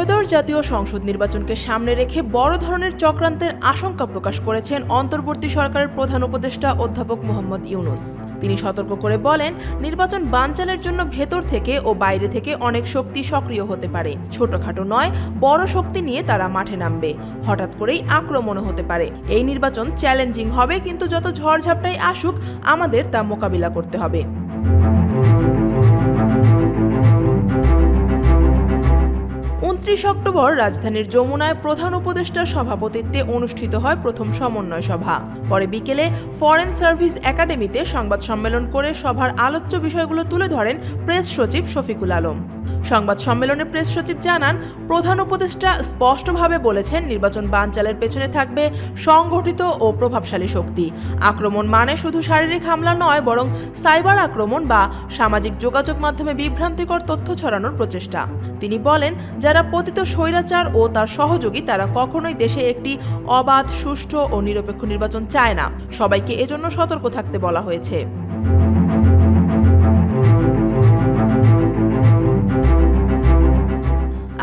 ত্রয়োদশ জাতীয় সংসদ নির্বাচনকে সামনে রেখে বড় ধরনের চক্রান্তের আশঙ্কা প্রকাশ করেছেন অন্তর্বর্তী সরকারের প্রধান উপদেষ্টা অধ্যাপক মোহাম্মদ ইউনুস। তিনি সতর্ক করে বলেন, নির্বাচন বানচালের জন্য ভেতর থেকে ও বাইরে থেকে অনেক শক্তি সক্রিয় হতে পারে। ছোটখাটো নয়, বড় শক্তি নিয়ে তারা মাঠে নামবে। হঠাৎ করেই আক্রমণও হতে পারে। এই নির্বাচন চ্যালেঞ্জিং হবে, কিন্তু যত ঝড়ঝাপটাই আসুক, আমাদের তা মোকাবিলা করতে হবে। উনত্রিশ অক্টোবর রাজধানীর যমুনায় প্রধান উপদেষ্টার সভাপতিত্বে অনুষ্ঠিত হয় প্রথম সমন্বয় সভা। পরে বিকেলে ফরেন সার্ভিস একাডেমিতে সংবাদ সম্মেলন করে সভার আলোচ্য বিষয়গুলো তুলে ধরেন প্রেস সচিব শফিকুল আলম। সংবাদ সম্মেলনে প্রেস সচিব জানান, প্রধান উপদেষ্টা স্পষ্টভাবে বলেছেন নির্বাচন বানচালের পেছনে থাকবে সংগঠিত ও প্রভাবশালী শক্তি। আক্রমণ মানে শুধু শারীরিক হামলা নয়, বরং সাইবার আক্রমণ বা সামাজিক যোগাযোগ মাধ্যমে বিভ্রান্তিকর তথ্য ছড়ানোর প্রচেষ্টা। তিনি বলেন, যারা পতিত স্বৈরাচার ও তার সহযোগী, তারা কখনোই দেশে একটি অবাধ, সুষ্ঠু ও নিরপেক্ষ নির্বাচন চায় না। সবাইকে এজন্য সতর্ক থাকতে বলা হয়েছে।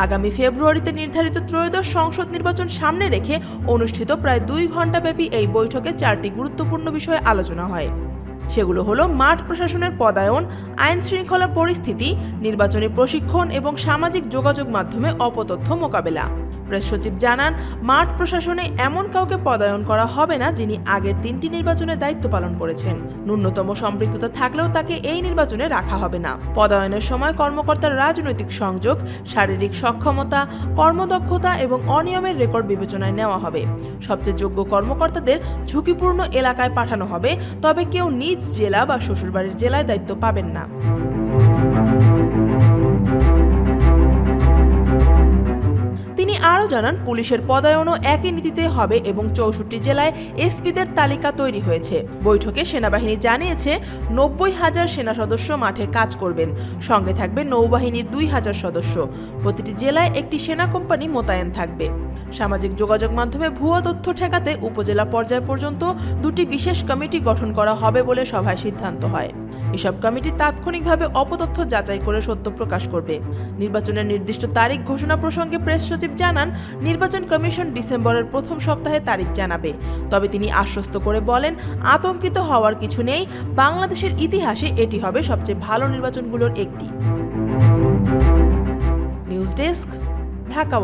আগামী ফেব্রুয়ারিতে নির্ধারিত ত্রয়োদশ সংসদ নির্বাচন সামনে রেখে অনুষ্ঠিত প্রায় দুই ঘণ্টাব্যাপী এই বৈঠকে চারটি গুরুত্বপূর্ণ বিষয়ে আলোচনা হয়। সেগুলো হলো মাঠ প্রশাসনের পদায়ন, আইন শৃঙ্খলা পরিস্থিতি, নির্বাচনী প্রশিক্ষণ এবং সামাজিক যোগাযোগ মাধ্যমে অপতথ্য মোকাবেলা। প্রেস সচিব জানান, মাঠ প্রশাসনে এমন কাউকে পদায়ন করা হবে না যিনি আগের তিনটি নির্বাচনে দায়িত্ব পালন করেছেন। ন্যূনতম সম্পৃক্ততা থাকলেও তাকে এই নির্বাচনে রাখা হবে না। পদায়নের সময় কর্মকর্তার রাজনৈতিক সংযোগ, শারীরিক সক্ষমতা, কর্মদক্ষতা এবং অনিয়মের রেকর্ড বিবেচনায় নেওয়া হবে। সবচেয়ে যোগ্য কর্মকর্তাদের ঝুঁকিপূর্ণ এলাকায় পাঠানো হবে, তবে কেউ নিজ জেলা বা শ্বশুরবাড়ির জেলায় দায়িত্ব পাবেন না। আরও জানান, পুলিশের পদায়নও একই নীতিতে হবে এবং চৌষট্টি জেলায় এসপিদের তালিকা তৈরি হয়েছে। বৈঠকে সেনাবাহিনী জানিয়েছে, নব্বই হাজার সেনা সদস্য মাঠে কাজ করবেন, সঙ্গে থাকবে নৌবাহিনীর দুই হাজার সদস্য। প্রতিটি জেলায় একটি সেনা কোম্পানি মোতায়েন থাকবে। সামাজিক যোগাযোগ মাধ্যমে ভুয়া তথ্য ঠেকাতে উপজেলা পর্যায় পর্যন্ত দুটি বিশেষ কমিটি গঠন করা হবে বলে সভায় সিদ্ধান্ত হয়। এসব কমিটি তাৎক্ষণিকভাবে অপতথ্য যাচাই করে সত্য প্রকাশ করবে। নির্বাচনের নির্দিষ্ট তারিখ ঘোষণা প্রসঙ্গে প্রেস সচিব জানান, নির্বাচন কমিশন ডিসেম্বরের প্রথম সপ্তাহে তারিখ জানাবে। তবে তিনি আশ্বস্ত করে বলেন, আতঙ্কিত হওয়ার কিছু নেই, বাংলাদেশের ইতিহাসে এটি হবে সবচেয়ে ভালো নির্বাচনগুলোর একটি। News desk, Dhaka